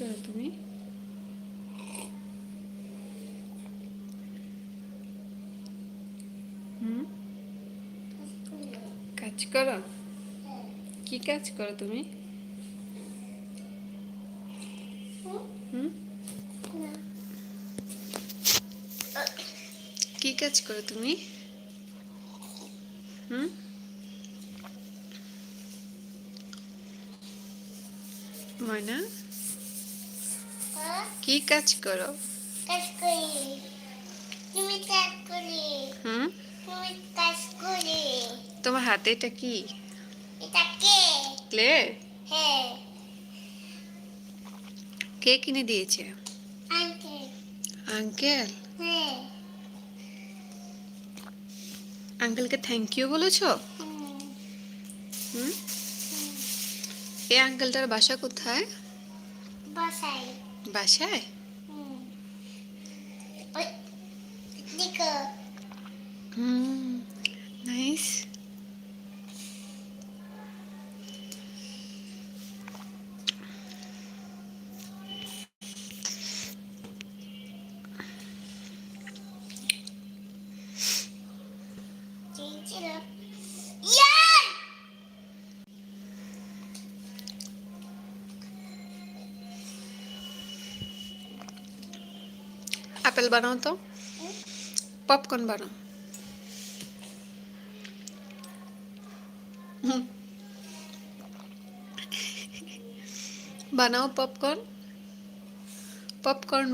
করো তুমি। কাজ করো। কি কাজ করো তুমি? কি কাজ করো তুমি? হুম? ময়না? কি কাজ করো। কাজ করি তুমি কাজ করি হুম? তুমি কাজ করি তোমার হাতে এটা কি? এটা কে ক্লে? হ্যাঁ কে কিনে দিয়েছে? আঙ্কেল? আঙ্কেল হ্যাঁ আঙ্কেলকে থ্যাংক ইউ বলেছ? হুম, এই আঙ্কেলটার বাসা কোথায়? বসাই বাসায়? হুম। ওই, দেখো হুম নাইস আপেল বানাও তো পপকর্ন বানাও হুম। বানাও পপকর্ন পপকর্ন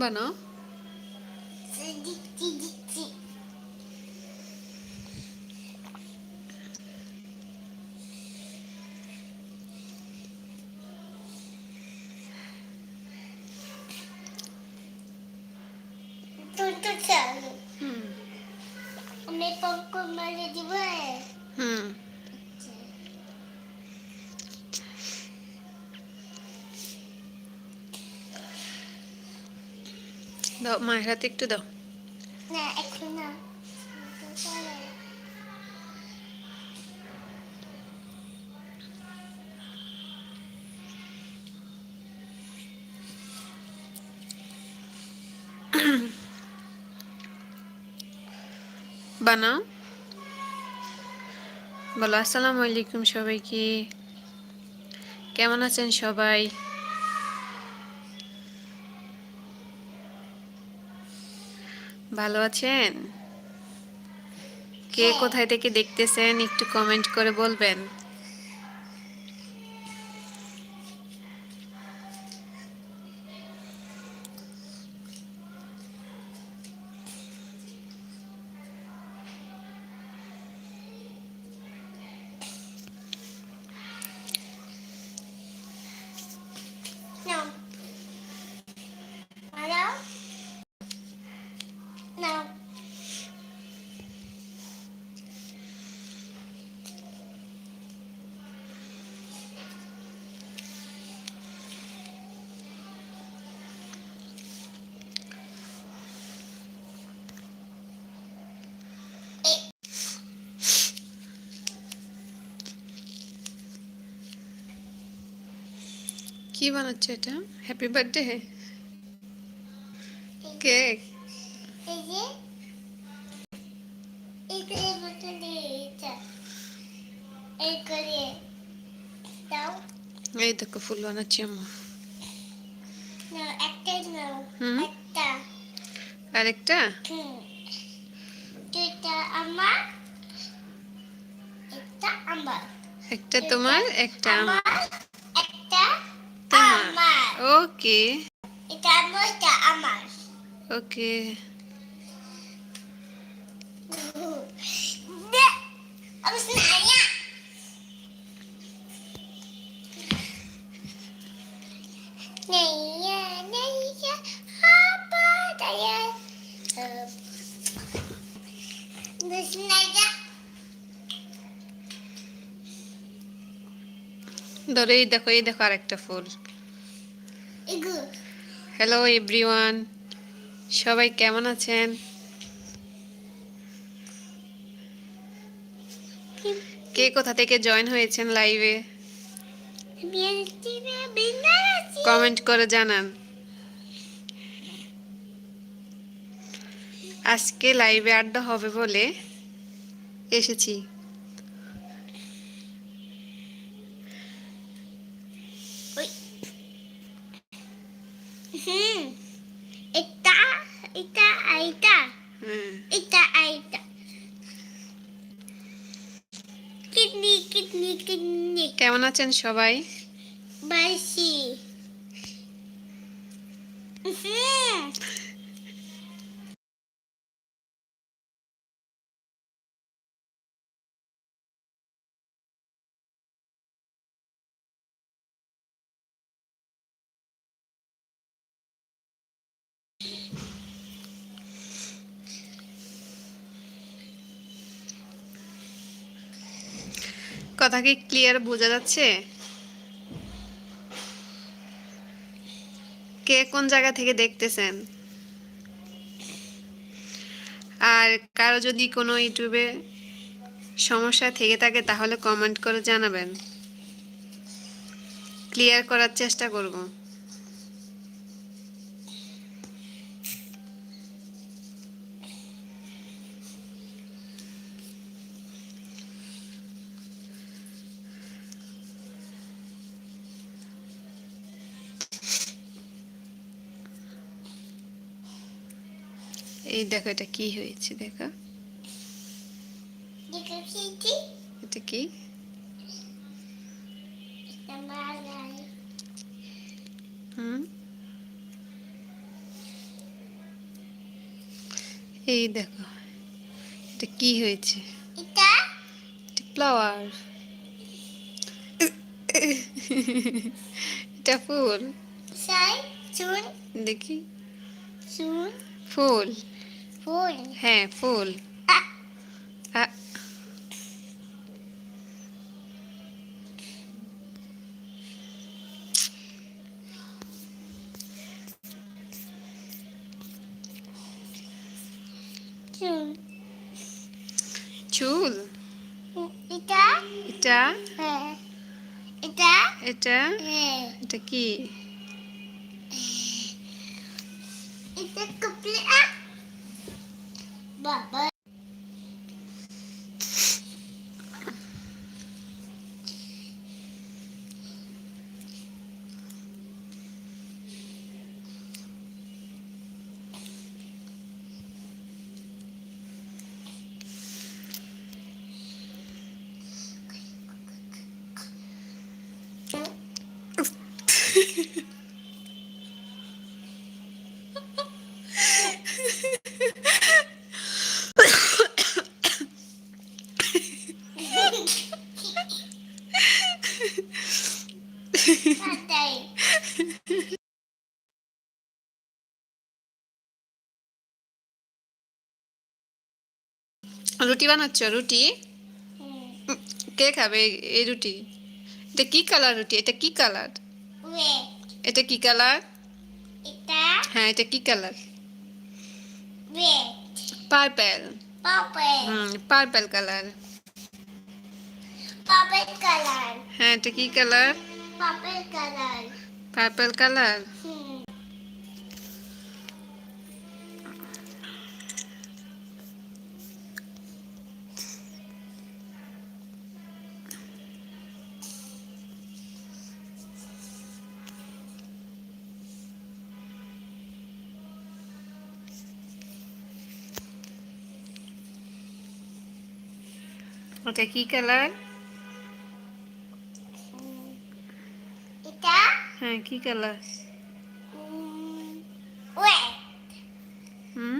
দাও মায়ের হাতে একটু দাও। না এখন না। বানাও। বলো আসসালামু আলাইকুম সবাইকে। কেমন আছেন সবাই? ভালো আছেন কে। কোথায় থেকে দেখতেছেন একটু কমেন্ট করে বলবেন কি বানাচ্ছে এটা? হ্যাপি বার্থডে কেক এই দেখো ফুল বানাচ্ছি আরেকটা? আমার একটা তোমার একটা আমার আমার একটা তোমার। আমার ওকে এটা আমার এটা আমার ওকে Ne? Apa sebenarnya? Naya, Naya, apa daya? Sebenarnya ধরো এই দেখো এই দেখো আরেকটা ফুল itu হ্যালো এভরিওয়ান সবাই কেমন আছেন? কে কোথা থেকে জয়েন হয়েছেন লাইভে কমেন্ট করে জানান। আজকে লাইভে আড্ডা হবে বলে এসেছি হুম এটা এটা আইটা হুম এটা আইটা কিডনি কিডনি কিডনি কেমন আছেন সবাই? কথা কি ক্লিয়ার বোঝা যাচ্ছে? কে কোন জায়গা থেকে দেখতেছেন? আর কারও যদি কোনো ইউটিউবে সমস্যা থেকে থাকে, তাহলে কমেন্ট করে জানাবেন। ক্লিয়ার করার চেষ্টা করব। এই দেখো এটা কি হয়েছে দেখো? এটা কি? হুম? এই দেখো এটা কি হয়েছে? এটা? ফ্লাওয়ার। এটা ফুল। দেখি। ফুল। ফুল? হ্যাঁ ফুল। চুল? এটা? এটা? হ্যাঁ। এটা? এটা? হ্যাঁ। এটা কি? Baba. রুটি বানাচ্ছ রুটি? কে খাবে এই- রুটি? এটা কি কালার রুটি? এটা কি কালার এটা কি কালার হ্যাঁ এটা কি colour purple purple hmm purple colour purple colour হ্যাঁ এটা কি colour purple colour purple colour hmm ওটা কি কালার এটা হ্যাঁ কি কালার হুম?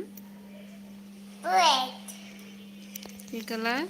কি কালার